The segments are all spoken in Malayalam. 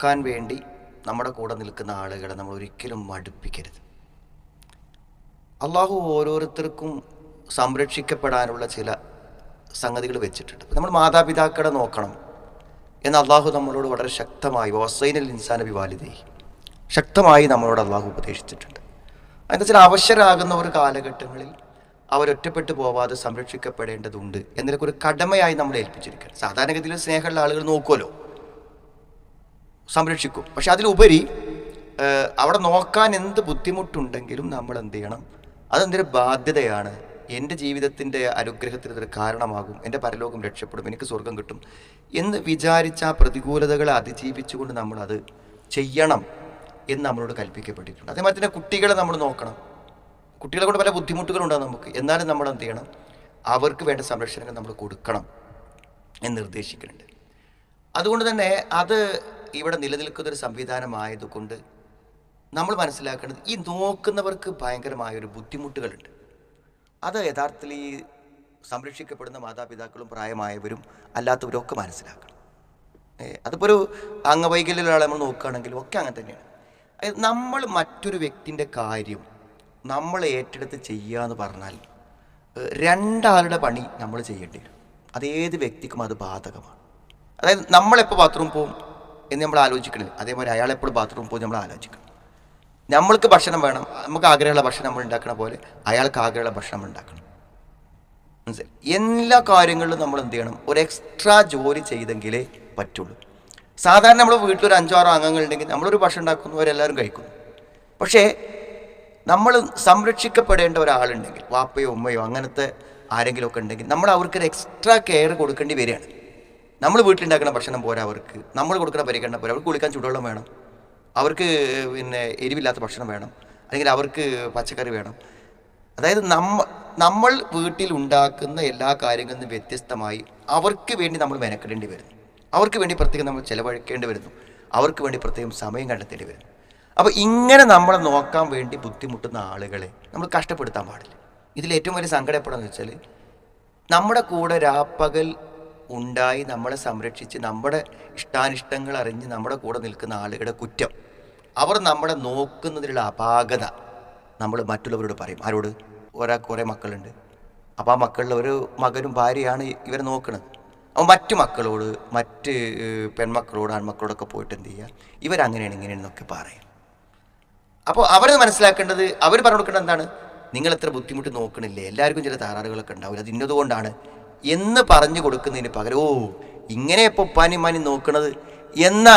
നോക്കാൻ വേണ്ടി നമ്മുടെ കൂടെ നിൽക്കുന്ന ആളുകളെ നമ്മൾ ഒരിക്കലും മടുപ്പിക്കരുത്. അള്ളാഹു ഓരോരുത്തർക്കും സംരക്ഷിക്കപ്പെടാനുള്ള ചില സംഗതികൾ വെച്ചിട്ടുണ്ട്. നമ്മൾ മാതാപിതാക്കളെ നോക്കണം. എന്ന് അള്ളാഹു നമ്മളോട് വളരെ ശക്തമായി വസൈനൽ ഇൻസാന വിവാലിതേ ശക്തമായി നമ്മളോട് അള്ളാഹു ഉപദേശിച്ചിട്ടുണ്ട്. അതിന്റെ ചില അവശരാകുന്ന ഒരു കാലഘട്ടങ്ങളിൽ അവരൊറ്റപ്പെട്ടു പോവാതെ സംരക്ഷിക്കപ്പെടേണ്ടതുണ്ട് എന്നതിനൊക്കെ ഒരു കടമയായി നമ്മൾ ഏൽപ്പിച്ചിരിക്കുകയാണ്. സാധാരണഗതിയിൽ സ്നേഹമുള്ള ആളുകൾ നോക്കുമല്ലോ. സംരക്ഷിക്കും. പക്ഷെ അതിലുപരി അവിടെ നോക്കാൻ എന്ത് ബുദ്ധിമുട്ടുണ്ടെങ്കിലും നമ്മൾ എന്ത് ചെയ്യണം? അതെന്തൊരു ബാധ്യതയാണ്? എന്റെ ജീവിതത്തിന്റെ അനുഗ്രഹത്തിന് ഇതൊരു കാരണമാകും. എന്റെ പരലോകം രക്ഷപ്പെടും. എനിക്ക് സ്വർഗം കിട്ടും. എന്ന് വിചാരിച്ച ആ പ്രതികൂലതകളെ അതിജീവിച്ചുകൊണ്ട് നമ്മളത് ചെയ്യണം എന്ന് നമ്മളോട് കൽപ്പിക്കപ്പെട്ടിട്ടുണ്ട്. അതേമാതിരി തന്നെ കുട്ടികളെ നമ്മൾ നോക്കണം. കുട്ടികളെ കൊണ്ട് പല ബുദ്ധിമുട്ടുകളുണ്ടാകും നമുക്ക്. എന്നാലും നമ്മൾ എന്ത് ചെയ്യണം? അവർക്ക് വേണ്ട സംരക്ഷണങ്ങൾ നമ്മൾ കൊടുക്കണം എന്ന് നിർദ്ദേശിക്കുന്നുണ്ട്. അതുകൊണ്ട് തന്നെ അത് ഇവിടെ നിലനിൽക്കുന്നൊരു സംവിധാനമായതുകൊണ്ട് നമ്മൾ മനസ്സിലാക്കേണ്ടത് ഈ നോക്കുന്നവർക്ക് ഭയങ്കരമായൊരു ബുദ്ധിമുട്ടുകളുണ്ട്. അത് യഥാർത്ഥത്തിൽ ഈ സംരക്ഷിക്കപ്പെടുന്ന മാതാപിതാക്കളും പ്രായമായവരും അല്ലാത്തവരും ഒക്കെ മനസ്സിലാക്കണം. അതിപ്പോൾ ഒരു അംഗവൈകല്യമുള്ള ആളെ നമ്മൾ നോക്കുകയാണെങ്കിലും ഒക്കെ അങ്ങനെ തന്നെയാണ്. നമ്മൾ മറ്റൊരു വ്യക്തിന്റെ കാര്യം നമ്മൾ ഏറ്റെടുത്ത് ചെയ്യുക എന്ന് പറഞ്ഞാൽ രണ്ടാളുടെ പണി നമ്മൾ ചെയ്യേണ്ടി വരും. അതേത് വ്യക്തിക്കും അത് ബാധകമാണ്. അതായത് നമ്മളെപ്പോൾ ബാത്റൂം പോകും എന്ന് നമ്മൾ ആലോചിക്കണില്ല. അതേപോലെ അയാൾ എപ്പോഴും ബാത്റൂം പോയി നമ്മൾ ആലോചിക്കണം. നമ്മൾക്ക് ഭക്ഷണം വേണം. നമുക്ക് ആഗ്രഹമുള്ള ഭക്ഷണം നമ്മൾ ഉണ്ടാക്കണ പോലെ അയാൾക്ക് ആഗ്രഹമുള്ള ഭക്ഷണം ഉണ്ടാക്കണം. മനസ്സിലായി? എല്ലാ കാര്യങ്ങളിലും നമ്മൾ എന്ത് ചെയ്യണം? ഒരു എക്സ്ട്രാ ജോലി ചെയ്തെങ്കിലേ പറ്റുള്ളൂ. സാധാരണ നമ്മൾ വീട്ടിലൊരു അഞ്ചാറോ അംഗങ്ങൾ ഉണ്ടെങ്കിൽ നമ്മളൊരു ഭക്ഷണം ഉണ്ടാക്കുന്നു അവരെല്ലാവരും കഴിക്കുന്നു. പക്ഷേ നമ്മൾ സംരക്ഷിക്കപ്പെടേണ്ട ഒരാളുണ്ടെങ്കിൽ വാപ്പയോ ഉമ്മയോ അങ്ങനത്തെ ആരെങ്കിലുമൊക്കെ ഉണ്ടെങ്കിൽ നമ്മൾ അവർക്കൊരു എക്സ്ട്രാ കെയർ കൊടുക്കേണ്ടി വരികയാണ്. നമ്മൾ വീട്ടിലുണ്ടാക്കുന്ന ഭക്ഷണം പോരാ അവർക്ക്. നമ്മൾ കൊടുക്കുന്ന പരിഗണന പോരാ. അവർക്ക് കുളിക്കാൻ ചൂടുവെള്ളം വേണം. അവർക്ക് പിന്നെ എരിവില്ലാത്ത ഭക്ഷണം വേണം. അല്ലെങ്കിൽ അവർക്ക് പച്ചക്കറി വേണം. അതായത് നമ്മ നമ്മൾ വീട്ടിൽ ഉണ്ടാക്കുന്ന എല്ലാ കാര്യങ്ങളിൽ നിന്നും വ്യത്യസ്തമായി അവർക്ക് വേണ്ടി നമ്മൾ മെനക്കെടേണ്ടി വരുന്നു. അവർക്ക് വേണ്ടി പ്രത്യേകം നമ്മൾ ചിലവഴിക്കേണ്ടി വരുന്നു. അവർക്ക് വേണ്ടി പ്രത്യേകം സമയം കണ്ടെത്തേണ്ടി വരുന്നു. അപ്പോൾ ഇങ്ങനെ നമ്മളെ നോക്കാൻ വേണ്ടി ബുദ്ധിമുട്ടുന്ന ആളുകളെ നമ്മൾ കഷ്ടപ്പെടുത്താൻ പാടില്ല. ഇതിൽ ഏറ്റവും വലിയ സങ്കടം എപ്പോഴാന്ന് വെച്ചാൽ നമ്മുടെ കൂടെ രാപ്പകൽ ഉണ്ടായി നമ്മളെ സംരക്ഷിച്ച് നമ്മുടെ ഇഷ്ടാനിഷ്ടങ്ങൾ അറിഞ്ഞ് നമ്മുടെ കൂടെ നിൽക്കുന്ന ആളുകളുടെ കുറ്റം. അവർ നമ്മളെ നോക്കുന്നതിലുള്ള അപാകത നമ്മൾ മറ്റുള്ളവരോട് പറയും. ആരോട്? ഒരാൾക്ക് കുറേ മക്കളുണ്ട്. അപ്പോൾ ആ മക്കളിൽ ഒരു മകനും ഭാര്യയാണ് ഇവരെ നോക്കുന്നത് അപ്പോൾ മറ്റു മക്കളോട് മറ്റ് പെൺമക്കളോട് ആൺമക്കളോടൊക്കെ പോയിട്ട് എന്ത് ചെയ്യുക? ഇവരങ്ങനെയാണ് ഇങ്ങനെയാണെന്നൊക്കെ പറയും അപ്പോൾ അവർ മനസ്സിലാക്കേണ്ടത് അവർ പറഞ്ഞു കൊടുക്കേണ്ടത് എന്താണ്? നിങ്ങൾ എത്ര ബുദ്ധിമുട്ട് നോക്കണില്ലേ? എല്ലാവർക്കും ചില താറാറുകളൊക്കെ ഉണ്ടാവില്ല? അത് ഇന്നതുകൊണ്ടാണ് എന്ന് പറഞ്ഞു കൊടുക്കുന്നതിന് പകരം ഓ ഇങ്ങനെ ഇപ്പോൾ ഉപ്പാനി നോക്കുന്നത് നോക്കണത്? എന്ന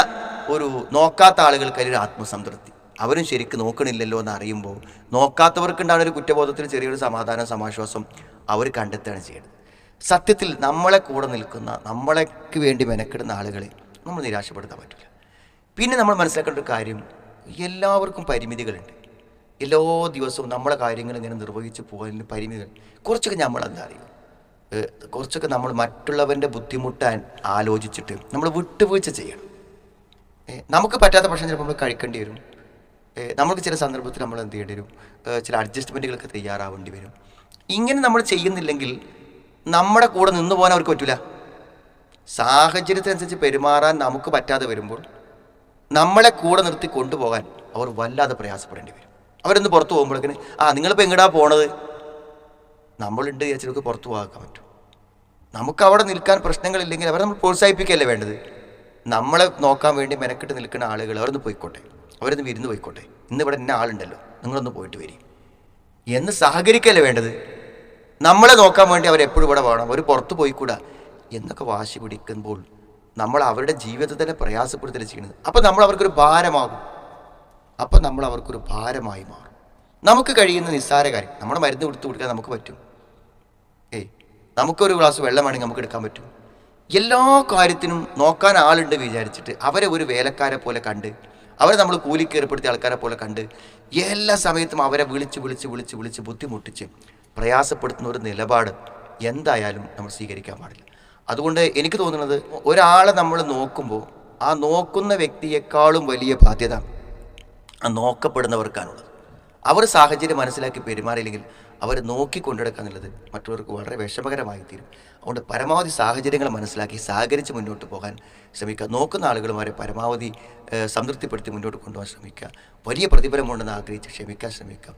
ഒരു നോക്കാത്ത ആളുകൾക്ക് അതിലൊരു ആത്മസംതൃപ്തി. അവരും ശരിക്കും നോക്കണില്ലല്ലോ എന്ന് അറിയുമ്പോൾ നോക്കാത്തവർക്കുണ്ടാകുന്ന ഒരു കുറ്റബോധത്തിൽ ചെറിയൊരു സമാധാനം സമാശ്വാസം അവർ കണ്ടെത്തുകയാണ് ചെയ്യുന്നത് സത്യത്തിൽ നമ്മളെ കൂടെ നിൽക്കുന്ന നമ്മളേക്ക് വേണ്ടി മെനക്കെടുന്ന ആളുകളെ നമ്മൾ നിരാശപ്പെടുത്താൻ പറ്റില്ല. പിന്നെ നമ്മൾ മനസ്സിലാക്കേണ്ട ഒരു കാര്യം എല്ലാവർക്കും പരിമിതികളുണ്ട്. എല്ലാ ദിവസവും നമ്മളെ കാര്യങ്ങൾ ഇങ്ങനെ നിർവഹിച്ച് പോകാനുള്ള പരിമിതികൾ. കുറച്ചൊക്കെ നമ്മളെന്താ അറിയും കുറച്ചൊക്കെ നമ്മൾ മറ്റുള്ളവന്റെ ബുദ്ധിമുട്ട് ആലോചിച്ചിട്ട് നമ്മൾ വിട്ടുവീഴ്ച ചെയ്യണം. നമുക്ക് പറ്റാത്ത പക്ഷം ചിലപ്പോൾ നമ്മൾ കഴിക്കേണ്ടി വരും. നമുക്ക് ചില സന്ദർഭത്തിൽ നമ്മൾ എന്ത് ചെയ്യേണ്ടി വരും? ചില അഡ്ജസ്റ്റ്മെന്റുകളൊക്കെ തയ്യാറാവേണ്ടി വരും. ഇങ്ങനെ നമ്മൾ ചെയ്യുന്നില്ലെങ്കിൽ നമ്മുടെ കൂടെ നിന്ന് പോകാൻ അവർക്ക് പറ്റില്ല സാഹചര്യത്തിനനുസരിച്ച് പെരുമാറാൻ നമുക്ക് പറ്റാതെ വരുമ്പോൾ നമ്മളെ കൂടെ നിർത്തി കൊണ്ടുപോകാൻ അവർ വല്ലാതെ പ്രയാസപ്പെടേണ്ടി വരും. അവരൊന്ന് പുറത്ത് പോകുമ്പോഴേക്കിന് ആ നിങ്ങളിപ്പോൾ എങ്ങടാ പോണത്? നമ്മളുണ്ട് വിചാരിച്ച് നമുക്ക് പുറത്തു പോകാൻ പറ്റും. നമുക്ക് അവിടെ നിൽക്കാൻ പ്രശ്നങ്ങളില്ലെങ്കിൽ അവരെ നമ്മൾ പ്രോത്സാഹിപ്പിക്കുകയല്ലേ വേണ്ടത്? നമ്മളെ നോക്കാൻ വേണ്ടി മെനക്കെട്ട് നിൽക്കുന്ന ആളുകൾ അവരൊന്ന് പോയിക്കോട്ടെ. അവരൊന്ന് വിരുന്ന് പോയിക്കോട്ടെ. ഇന്ന് ഇവിടെ എന്നെ ആളുണ്ടല്ലോ. നിങ്ങളൊന്ന് പോയിട്ട് വരി. എന്ന് സഹകരിക്കല്ലേ വേണ്ടത്? നമ്മളെ നോക്കാൻ വേണ്ടി അവരെപ്പോഴും ഇവിടെ വേണം അവർ പുറത്ത് പോയിക്കൂടാ. എന്നൊക്കെ വാശി പിടിക്കുമ്പോൾ നമ്മൾ അവരുടെ ജീവിതത്തിനെ പ്രയാസപ്പെടുത്തൽ ചെയ്യുന്നത്? അപ്പോൾ നമ്മൾ അവർക്കൊരു ഭാരമാകും. അപ്പോൾ നമ്മൾ അവർക്കൊരു ഭാരമായി മാറും. നമുക്ക് കഴിയുന്ന നിസ്സാര കാര്യം നമ്മുടെ മരുന്ന് കൊടുത്തു കൊടുക്കാൻ നമുക്ക് പറ്റും. ഏയ് നമുക്കൊരു ഗ്ലാസ് വെള്ളം വേണമെങ്കിൽ നമുക്ക് എടുക്കാൻ പറ്റും. എല്ലാ കാര്യത്തിനും നോക്കാൻ ആളുണ്ട് വിചാരിച്ചിട്ട് അവരെ ഒരു വേലക്കാരെ പോലെ കണ്ട് അവരെ നമ്മൾ കൂലിക്ക് ഏർപ്പെടുത്തിയ ആൾക്കാരെ പോലെ കണ്ട് എല്ലാ സമയത്തും അവരെ വിളിച്ച് വിളിച്ച് വിളിച്ച് വിളിച്ച് ബുദ്ധിമുട്ടിച്ച് പ്രയാസപ്പെടുത്തുന്ന ഒരു നിലപാട് എന്തായാലും നമ്മൾ സ്വീകരിക്കാൻ പാടില്ല. അതുകൊണ്ട് എനിക്ക് തോന്നുന്നത് ഒരാളെ നമ്മൾ നോക്കുമ്പോൾ ആ നോക്കുന്ന വ്യക്തിയെക്കാളും വലിയ ബാധ്യത ആ നോക്കപ്പെടുന്നവർക്കാണുള്ളത്. അവർ സാഹചര്യം മനസ്സിലാക്കി പെരുമാറിയില്ലെങ്കിൽ അവർ നോക്കി കൊണ്ടുനടക്കുക എന്നുള്ളത് മറ്റുള്ളവർക്ക് വളരെ വിഷമകരമായി തീരും അതുകൊണ്ട് പരമാവധി സാഹചര്യങ്ങൾ മനസ്സിലാക്കി സഹകരിച്ച് മുന്നോട്ട് പോകാൻ ശ്രമിക്കുക. നോക്കുന്ന ആളുകളും അവരെ പരമാവധി സംതൃപ്തിപ്പെടുത്തി മുന്നോട്ട് കൊണ്ടുപോകാൻ ശ്രമിക്കുക. വലിയ പ്രതിഫലമുണ്ടെന്ന് ആഗ്രഹിച്ച് ക്ഷമിക്കാൻ ശ്രമിക്കാം